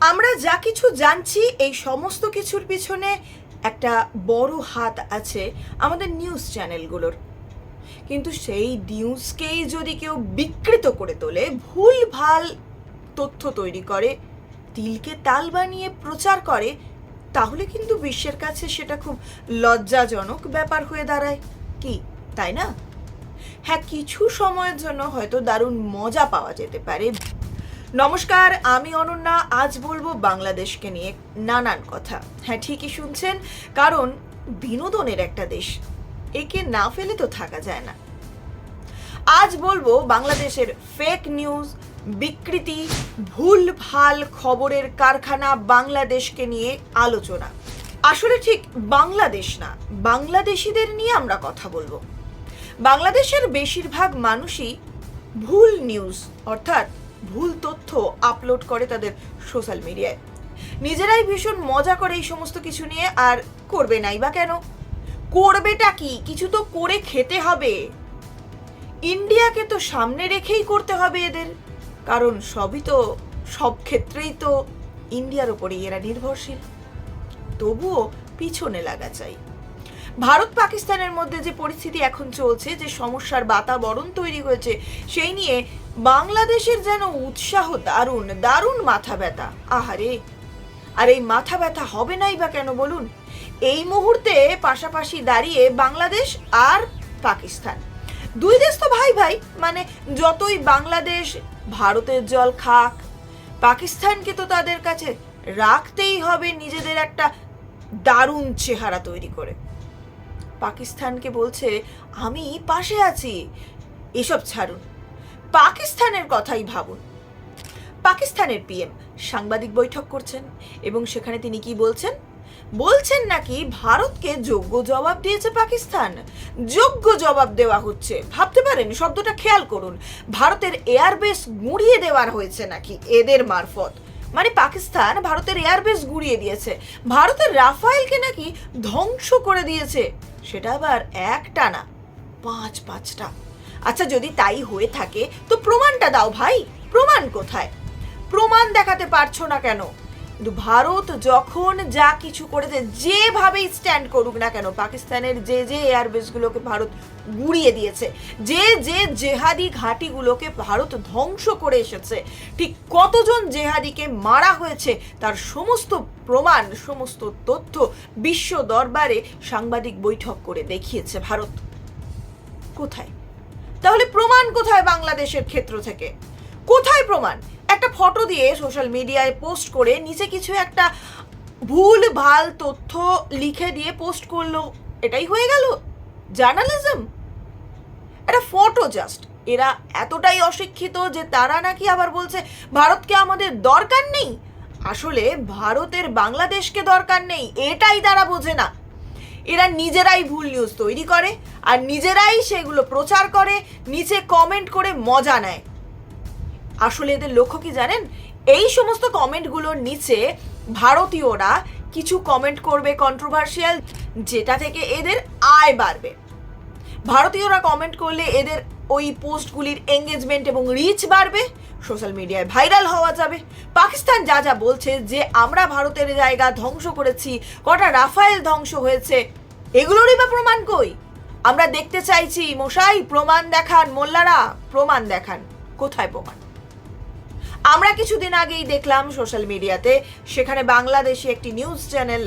আমরা যা কিছু জানছি, এই সমস্ত কিছুর পিছনে একটা বড় হাত আছে আমাদের নিউজ চ্যানেলগুলোর কিন্তু সেই নিউজকেই যদি কেউ বিকৃত করে তোলে, ভুল ভালো তথ্য তৈরি করে, তিলকে তাল বানিয়ে প্রচার করে, তাহলে কিন্তু বিশ্বের কাছে সেটা খুব লজ্জাজনক ব্যাপার হয়ে দাঁড়ায়। কি, তাই না? হ্যাঁ কিছু সময়ের জন্য হয়তো দারুণ মজা পাওয়া যেতে পারে নমস্কার, আমি অনন্যা। আজ বলব বাংলাদেশকে নিয়ে নানান কথা। হ্যাঁ ঠিকই শুনছেন, কারণ বিনোদনের একটা দেশ, একে না ফেলে তো থাকা যায় না। আজ বলব বাংলাদেশের ফেক নিউজ বিকৃতি ভুল ভালো খবরের কারখানা বাংলাদেশকে নিয়ে আলোচনা। আসলে ঠিক বাংলাদেশ না, বাংলাদেশিদের নিয়ে আমরা কথা বলব। বাংলাদেশের বেশিরভাগ মানুষই ভুল নিউজ অর্থাৎ ভুল তথ্য আপলোড করে তাদের সোশ্যাল মিডিয়ায় নিজেরাই ভীষণ মজা করে এই সমস্ত কিছু নিয়ে আর করবে নাই বা কেন? করবেটা কি? কিছু তো করে খেতে হবে। ইন্ডিয়াকে তো সামনে রেখেই করতে হবে এদের। কারণ সবই তো, সব ক্ষেত্রেই তো ইন্ডিয়ার ওপরেই এরা নির্ভরশীল। তবুও পিছনে লাগা চাই। ভারত পাকিস্তানের মধ্যে যে পরিস্থিতি এখন চলছে, যে সমস্যার বাতাবরণ তৈরি হয়েছে, সেই নিয়ে বাংলাদেশের যেন উৎসাহ দারুণ দারুণ মাথা ব্যথা। আহারে! আর এই মাথা ব্যথা হবে নাই বা কেন বলুন? এই মুহূর্তে পাশাপাশি দাঁড়িয়ে বাংলাদেশ আর পাকিস্তান। দুই দেশ তো ভাই ভাই মানে যতই বাংলাদেশ ভারতের জল খাক, পাকিস্তানকে তো তাদের কাছে রাখতেই হবে নিজেদের একটা দারুণ চেহারা তৈরি করে। পাকিস্তানকে বলছে, আমি পাশে আছি। এসব ছাড়ুন। পাকিস্তানের কথাই ভাবুন। পাকিস্তানের পিএম সাংবাদিক বৈঠক করছেন এবং সেখানে তিনি কি বলছেন? বলছেন নাকি ভারতকে যোগ্য জবাব দিয়েছে পাকিস্তান। যোগ্য জবাব দেওয়া হচ্ছে। ভাবতে পারেন, শব্দটা খেয়াল করুন। ভারতের এয়ারবেস গুঁড়িয়ে দেওয়ার হয়েছে নাকি? এদের মারফত। মানে পাকিস্তান ভারতের এয়ারবেস গুড়িয়ে দিয়েছে। ভারতের রাফায়েলকে নাকি ধ্বংস করে দিয়েছে। সেটা আবার একটা না, পাঁচ পাঁচটা। আচ্ছা যদি তাই হয়ে থাকে, তো প্রমাণটা দাও ভাই। প্রমাণ কোথায়? প্রমাণ দেখাতে পারছ না কেন? কিন্তু ভারত যখন যা কিছু করেছে যেভাবেই স্ট্যান্ড করুক না কেন, পাকিস্তানের যে যে এয়ারবেসগুলোকে ভারত গুড়িয়ে দিয়েছে, যে যে জেহাদি ঘাঁটিগুলোকে ভারত ধ্বংস করে এসেছে, ঠিক কতজন জেহাদিকে মারা হয়েছে, তার সমস্ত প্রমাণ, সমস্ত তথ্য বিশ্ব দরবারে সাংবাদিক বৈঠক করে দেখিয়েছে ভারত। কোথায়? তাহলে প্রমাণ কোথায় বাংলাদেশের ক্ষেত্র থেকে? কোথায় প্রমাণ? ফটো দিয়ে সোশ্যাল মিডিয়ায় পোস্ট করে নিচে কিছু একটা ভুল, ভালো তথ্য লিখে দিয়ে পোস্ট করল। এটাই হয়ে গেল। জার্নালিজম। একটা ফটো জাস্ট। এরা এতটাই অশিক্ষিত যে তারা নাকি আবার বলছে, ভারতকে আমাদের দরকার নেই। আসলে ভারতের বাংলাদেশকে দরকার নেই, এটাই তারা বোঝে না। এরা নিজেরাই ভুল নিউজ তৈরি করে আর নিজেরাই সেগুলো প্রচার করে, নিচে কমেন্ট করে মজা নেয়। আসলে এদের লক্ষ্য কি জানেন? এই সমস্ত কমেন্টগুলোর নিচে ভারতীয়রা কিছু কমেন্ট করবে কন্ট্রোভার্সিয়াল যেটা থেকে এদের আয় বাড়বে। ভারতীয়রা কমেন্ট করলে এদের ওই পোস্টগুলির এঙ্গেজমেন্ট এবং রিচ বাড়বে সোশ্যাল মিডিয়ায় ভাইরাল হওয়া যাবে। পাকিস্তান যা যা বলছে যে আমরা ভারতের জায়গা ধ্বংস করেছি, কটা রাফায়েল ধ্বংস হয়েছে, এগুলোরই বা প্রমাণ কই? আমরা দেখতে চাইছি, মশাই, প্রমাণ দেখান, মোল্লারা, প্রমাণ দেখান, কোথায় প্রমাণ? আমরা কিছুদিন আগেই দেখলাম সোশ্যাল মিডিয়াতে, সেখানে বাংলাদেশি একটি নিউজ চ্যানেল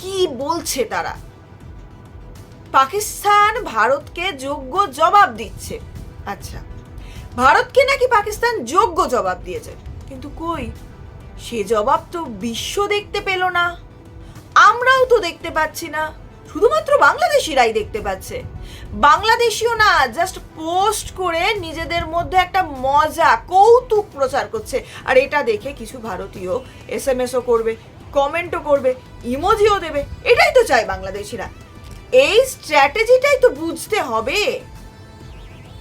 কি বলছে তারা? পাকিস্তান ভারতকে যোগ্য জবাব দিচ্ছে। আচ্ছা ভারতকে নাকি পাকিস্তান যোগ্য জবাব দিয়েছে? কিন্তু কই? সে জবাব তো বিশ্ব দেখতে পেল না। আমরাও তো দেখতে পাচ্ছি না। শুধুমাত্র বাংলাদেশিরাই দেখতে পাচ্ছে। বাংলাদেশিও না জাস্ট পোস্ট করে নিজেদের মধ্যে একটা মজা, কৌতুক প্রচার করছে। আর এটা দেখে কিছু ভারতীয় এস এম এসও করবে কমেন্টও করবে ইমোজিও দেবে। এটাই তো চায় বাংলাদেশিরা। এই স্ট্র্যাটেজিটাই তো বুঝতে হবে।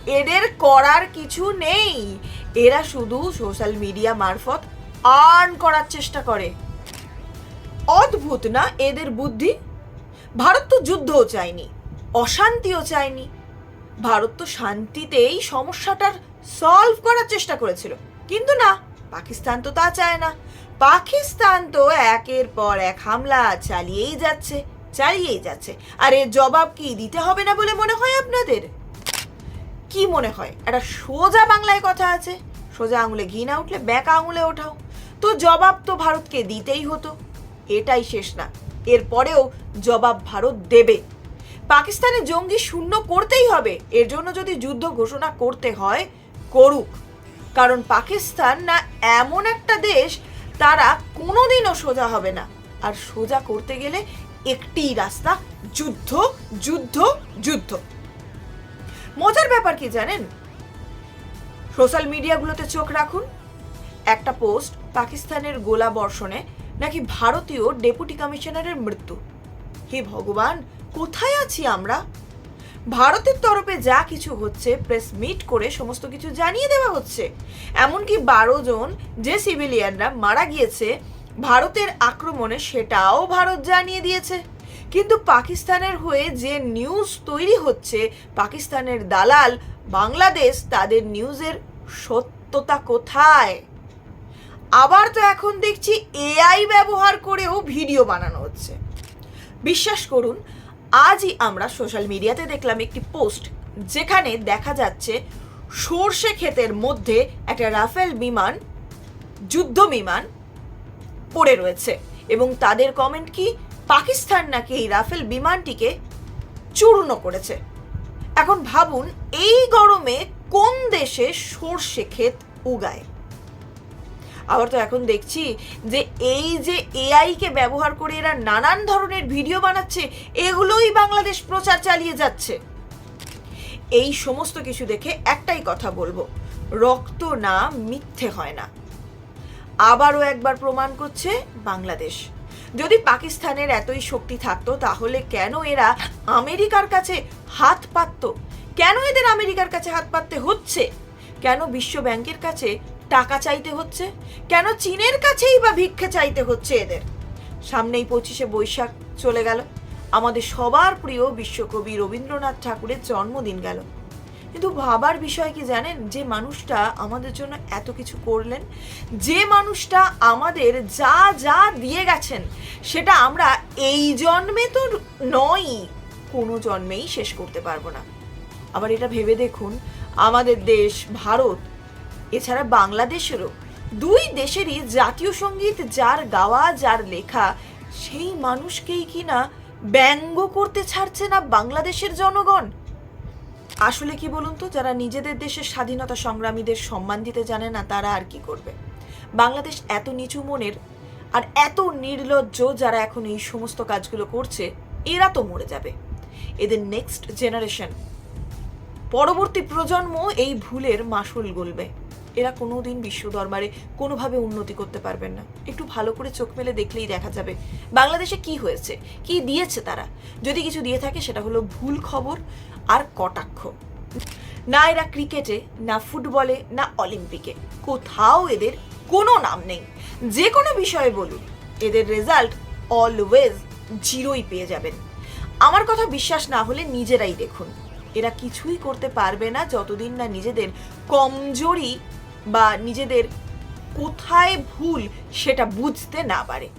এদের করার কিছু নেই। এরা শুধু সোশ্যাল মিডিয়া মারফত আর্ন করার চেষ্টা করে। অদ্ভুত না এদের বুদ্ধি? ভারত তো যুদ্ধও চায়নি, অশান্তিও চায়নি। ভারত তো শান্তিতেই সমস্যাটার সলভ করার চেষ্টা করেছিল। কিন্তু না, পাকিস্তান তো তা চায় না। পাকিস্তান তো একের পর এক হামলা চালিয়েই যাচ্ছে চালিয়েই যাচ্ছে। আর এর জবাব কি দিতে হবে না বলে মনে হয় আপনাদের? কি মনে হয়? একটা সোজা বাংলায় কথা আছে, সোজা আঙুলে ঘি না উঠলে ব্যাকা আঙুলে ওঠাও। তো জবাব তো ভারতকে দিতেই হতো, এটাই শেষ না। এরপরেও জবাব ভারত দেবে। পাকিস্তানে জঙ্গি শূন্য করতেই হবে। এর জন্য যদি যুদ্ধ ঘোষণা করতে হয়, করুক। কারণ পাকিস্তান না এমন একটা দেশ, তারা কোনোদিনও সোজা হবে না। আর সোজা করতে গেলে একটি রাস্তা, যুদ্ধ যুদ্ধ যুদ্ধ। মজার ব্যাপার কি জানেন? সোশ্যাল মিডিয়াগুলোতে চোখ রাখুন। একটা পোস্ট পাকিস্তানের গোলা বর্ষণে নাকি ভারতীয় ডেপুটি কমিশনারের মৃত্যু? হে ভগবান, কোথায় আছি আমরা? ভারতের তরফে যা কিছু হচ্ছে প্রেস মিট করে সমস্ত কিছু জানিয়ে দেওয়া হচ্ছে। এমনকি বারো জন যে সিভিলিয়ানরা মারা গিয়েছে, ভারতের আক্রমণে সেটাও ভারত জানিয়ে দিয়েছে। কিন্তু পাকিস্তানের হয়ে যে নিউজ তৈরি হচ্ছে, পাকিস্তানের দালাল বাংলাদেশ, তাদের নিউজের সত্যতা কোথায়? আবার তো এখন দেখছি এআই ব্যবহার করেও ভিডিও বানানো হচ্ছে। বিশ্বাস করুন, আজই আমরা সোশ্যাল মিডিয়াতে দেখলাম একটি পোস্ট যেখানে দেখা যাচ্ছে সর্ষে ক্ষেতের মধ্যে একটা রাফেল বিমান, যুদ্ধ বিমান পড়ে রয়েছে এবং তাদের কমেন্ট কি, পাকিস্তান নাকি এই রাফেল বিমানটিকে চূর্ণ করেছে? এখন ভাবুন, এই গরমে কোন দেশে সর্ষে ক্ষেত উগায়? আবার তো এখন দেখছি যে এই যে এআই কে ব্যবহার করে এরা নানান ধরনের ভিডিও বানাচ্ছে, এগুলোই বাংলাদেশ প্রচার চালিয়ে যাচ্ছে। এই সমস্ত কিছু দেখে একটাই কথা বলব, রক্ত না মিথ্যে হয় না। আবারও একবার প্রমাণ করছে বাংলাদেশ। যদি পাকিস্তানের এতই শক্তি থাকতো, তাহলে কেন এরা আমেরিকার কাছে হাত পাতত? কেন এদের আমেরিকার কাছে হাত পাততে হচ্ছে? কেন বিশ্ব ব্যাংকের কাছে টাকা চাইতে হচ্ছে? কেন চীনের কাছেই বা ভিক্ষে চাইতে হচ্ছে এদের? সামনেই পঁচিশে বৈশাখ চলে গেল। আমাদের সবার প্রিয় বিশ্বকবি রবীন্দ্রনাথ ঠাকুরের জন্মদিন গেল। কিন্তু ভাবার বিষয় কি জানেন? যে মানুষটা আমাদের জন্য এত কিছু করলেন, যে মানুষটা আমাদের যা যা দিয়ে গেছেন, সেটা আমরা এই জন্মে তো নয় কোনো জন্মেই শেষ করতে পারব না। আবার এটা ভেবে দেখুন, আমাদের দেশ, ভারত এছাড়া বাংলাদেশেরও দুই দেশেরই জাতীয় সংগীত যার গাওয়া, যার লেখা, সেই মানুষকেই কিনা ব্যঙ্গ করতে ছাড়ছে না বাংলাদেশের জনগণ? আসলে কি বলুন তো, যারা নিজেদের দেশের স্বাধীনতা সংগ্রামীদের সম্মান দিতে জানে না, তারা আর কি করবে? বাংলাদেশ এত নিচু মনের আর এত নির্লজ্জ যারা এখন এই সমস্ত কাজগুলো করছে, এরা তো মরে যাবে। এদের নেক্সট জেনারেশন পরবর্তী প্রজন্ম এই ভুলের মাসুল গলবে। এরা কোনোদিন বিশ্ব দরবারে কোনোভাবে উন্নতি করতে পারবেন না। একটু ভালো করে চোখ মেলে দেখলেই দেখা যাবে বাংলাদেশে কি হয়েছে, কি দিয়েছে তারা। যদি কিছু দিয়ে থাকে সেটা হলো ভুল খবর আর কটাক্ষ। না এরা ক্রিকেটে, না ফুটবলে, না অলিম্পিকে। কোথাও এদের কোনো নাম নেই। যে কোনো বিষয়ে বলুন, এদের রেজাল্ট অলওয়েজ জিরোই পেয়ে যাবেন। আমার কথা বিশ্বাস না হলে নিজেরাই দেখুন। এরা কিছুই করতে পারবে না যতদিন না নিজেদের কমজোরি বা নিজেদের কোথায় ভুল সেটা বুঝতে না পারে।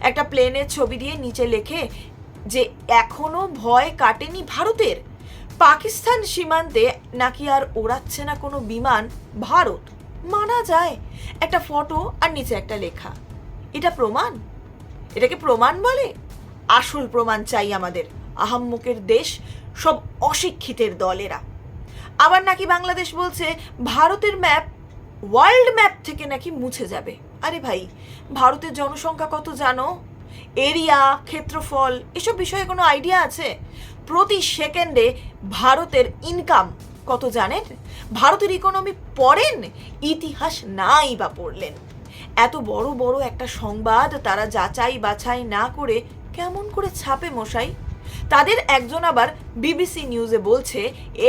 একটা প্লেনের ছবি দিয়ে নিচে লেখে যে, এখনও ভয় কাটেনি ভারতের? পাকিস্তান সীমান্তে নাকি আর ওড়াচ্ছে না কোনো বিমান ভারত? মানা যায়। একটা ফটো আর নিচে একটা লেখা। এটা প্রমাণ? এটাকে প্রমাণ বলে? আসল প্রমাণ চাই আমাদের। আহাম্মকের দেশ সব অশিক্ষিতের দলেরা। আবার নাকি বাংলাদেশ বলছে, ভারতের ম্যাপ ওয়ার্ল্ড ম্যাপ থেকে নাকি মুছে যাবে। আরে ভাই, ভারতের জনসংখ্যা কত জানো? এরিয়া, ক্ষেত্রফল, এসব বিষয়ে কোনো আইডিয়া আছে? প্রতি সেকেন্ডে ভারতের ইনকাম কত জানেন? ভারতের ইকোনমি পড়েন? ইতিহাস নাই বা পড়লেন। এত বড় বড় একটা সংবাদ তারা যাচাই বাছাই না করে কেমন করে ছাপে মশাই? তাদের একজন আবার বিবিসি নিউজে বলছে,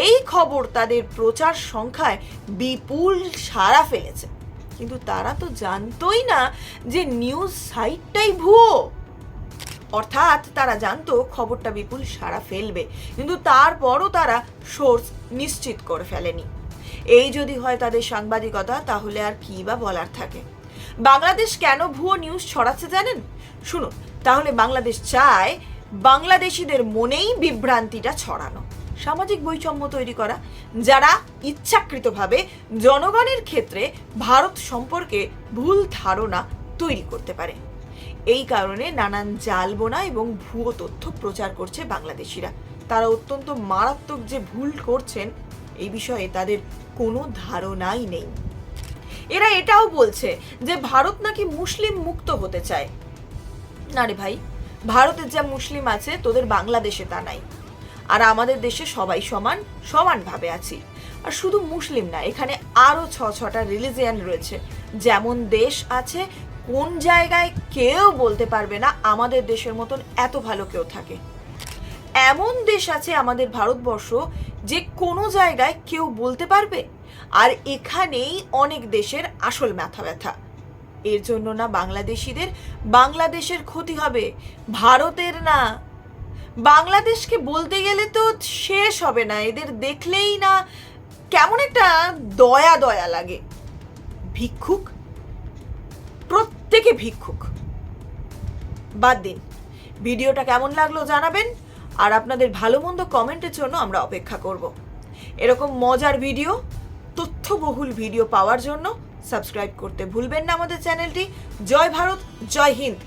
এই খবর তাদের প্রচার সংখ্যায় বিপুল সাড়া ফেলেছে। কিন্তু তারা তো জানতোই না যে নিউজ সাইটটাই ভুয়ো। অর্থাৎ তারা জানতো খবরটা বিপুল সাড়া ফেলবে, কিন্তু তারপরও তারা সোর্স নিশ্চিত করে ফেলেনি। এই যদি হয় তাদের সাংবাদিকতা, তাহলে আর কি বা বলার থাকে? বাংলাদেশ কেন ভুয়ো নিউজ ছড়াচ্ছে জানেন? শুনুন, তাহলে বাংলাদেশ চায় বাংলাদেশিদের মনেই বিভ্রান্তিটা ছড়ানো। সামাজিক বৈষম্য তৈরি করা, যারা ইচ্ছাকৃতভাবে জনগণের ক্ষেত্রে ভারত সম্পর্কে ভুল ধারণা তৈরি করতে পারে। এই কারণে নানান জাল বোনা এবং ভুয়ো তথ্য প্রচার করছে বাংলাদেশিরা। তারা অত্যন্ত মারাত্মক যে ভুল করছেন, এই বিষয়ে তাদের কোনো ধারণাই নেই। এরা এটাও বলছে যে, ভারত নাকি মুসলিম মুক্ত হতে চায়। না রে ভাই ভারতের যা মুসলিম আছে, তোদের বাংলাদেশে তা নাই। আর আমাদের দেশে সবাই সমান, সমানভাবে আছি। আর শুধু মুসলিম না, এখানে আরও ছ ছটা রিলিজিয়ান রয়েছে। যেমন দেশ আছে, কোন জায়গায় কেউ বলতে পারবে না, আমাদের দেশের মতন এত ভালো কেউ থাকে। এমন দেশ আছে আমাদের ভারতবর্ষ, যে কোনো জায়গায় কেউ বলতে পারবে। আর এখানেই অনেক দেশের আসল মাথা ব্যথা। এর জন্য না বাংলাদেশিদের বাংলাদেশের ক্ষতি হবে। ভারতের না। বাংলাদেশকে বলতে গেলে তো শেষ হবে না। এদের দেখলেই না কেমন একটা দয়া দয়া লাগে। ভিক্ষুক? প্রত্যেকে ভিক্ষুক। বাদ দিন। ভিডিওটা কেমন লাগল জানাবেন। আর আপনাদের ভালো মন্দ কমেন্টের জন্য আমরা অপেক্ষা করব। এরকম মজার ভিডিও, তথ্যবহুল ভিডিও পাওয়ার জন্য সাবস্ক্রাইব করতে ভুলবেন না আমাদের চ্যানেলটি। জয় ভারত জয় হিন্দ।